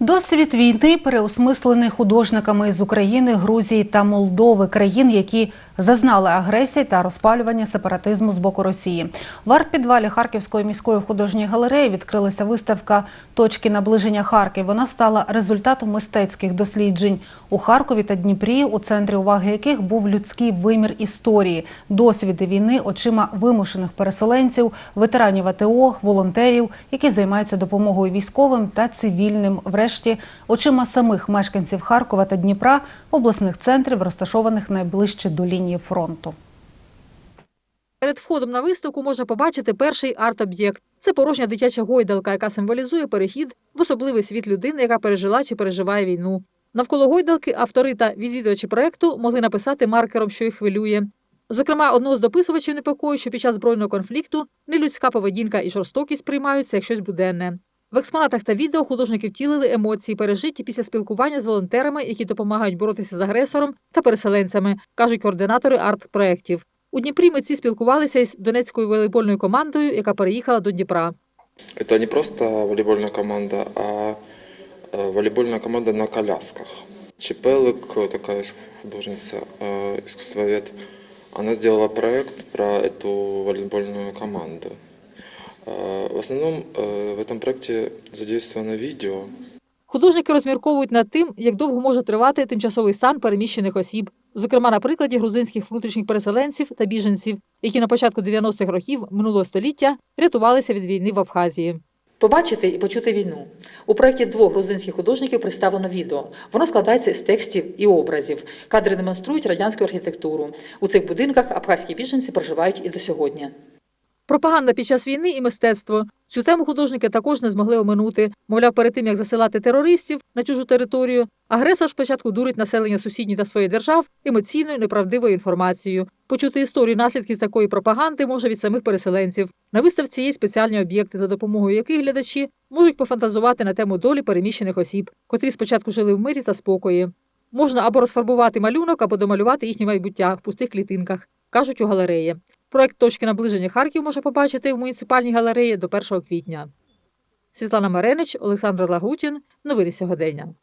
Досвід війни переосмислений художниками з України, Грузії та Молдови, країн, які зазнали агресії та розпалювання сепаратизму з боку Росії. В арт-підвалі Харківської міської художньої галереї відкрилася виставка Точки наближення Харків. Вона стала результатом мистецьких досліджень у Харкові та Дніпрі, у центрі уваги яких був людський вимір історії, досвіди війни очима вимушених переселенців, ветеранів АТО, волонтерів, які займаються допомогою військовим та цивільним. Врешті очима самих мешканців Харкова та Дніпра, обласних центрів, розташованих найближче до лінії фронту. Перед входом на виставку можна побачити перший арт-об'єкт. Це порожня дитяча гойдалка, яка символізує перехід в особливий світ людини, яка пережила чи переживає війну. Навколо гойдалки автори та відвідувачі проекту могли написати маркером, що їх хвилює. Зокрема, одного з дописувачів непокою, що під час збройного конфлікту нелюдська поведінка і жорстокість сприймаються як щось буденне. В експонатах та відео художники втілили емоції, пережиті після спілкування з волонтерами, які допомагають боротися з агресором та переселенцями, кажуть координатори арт-проєктів. У Дніпрі митці спілкувалися із донецькою волейбольною командою, яка переїхала до Дніпра. Это не просто волейбольная команда, а э, волейбольная команда на колясках. Чепелик, такая ис- художница, э, искусствовед, она сделала проект про эту волейбольную команду. Э, В основном э, в этом проекте задействовано видео, Художники розмірковують над тим, як довго може тривати тимчасовий стан переміщених осіб, зокрема на прикладі грузинських внутрішніх переселенців та біженців, які на початку 90-х років минулого століття рятувалися від війни в Абхазії. Побачити і почути війну у проєкті двох грузинських художників представлено відео. Воно складається з текстів і образів. Кадри демонструють радянську архітектуру. У цих будинках абхазькі біженці проживають і до сьогодні. Пропаганда під час війни і мистецтво. Цю тему художники також не змогли оминути. Мовляв, перед тим як засилати терористів на чужу територію, агресор спочатку дурить населення сусідніх та своїх держав емоційною неправдивою інформацією. Почути історію наслідків такої пропаганди може від самих переселенців. На виставці є спеціальні об'єкти, за допомогою яких глядачі можуть пофантазувати на тему долі переміщених осіб, котрі спочатку жили в мирі та спокої. Можна або розфарбувати малюнок, або домалювати їхнє майбуття в пустих клітинках, кажуть у галереї. Проект точки наближення Харків може побачити в муніципальній галереї до 1 квітня. Світлана Маренич, Олександр Лагутін. Новини сьогодення.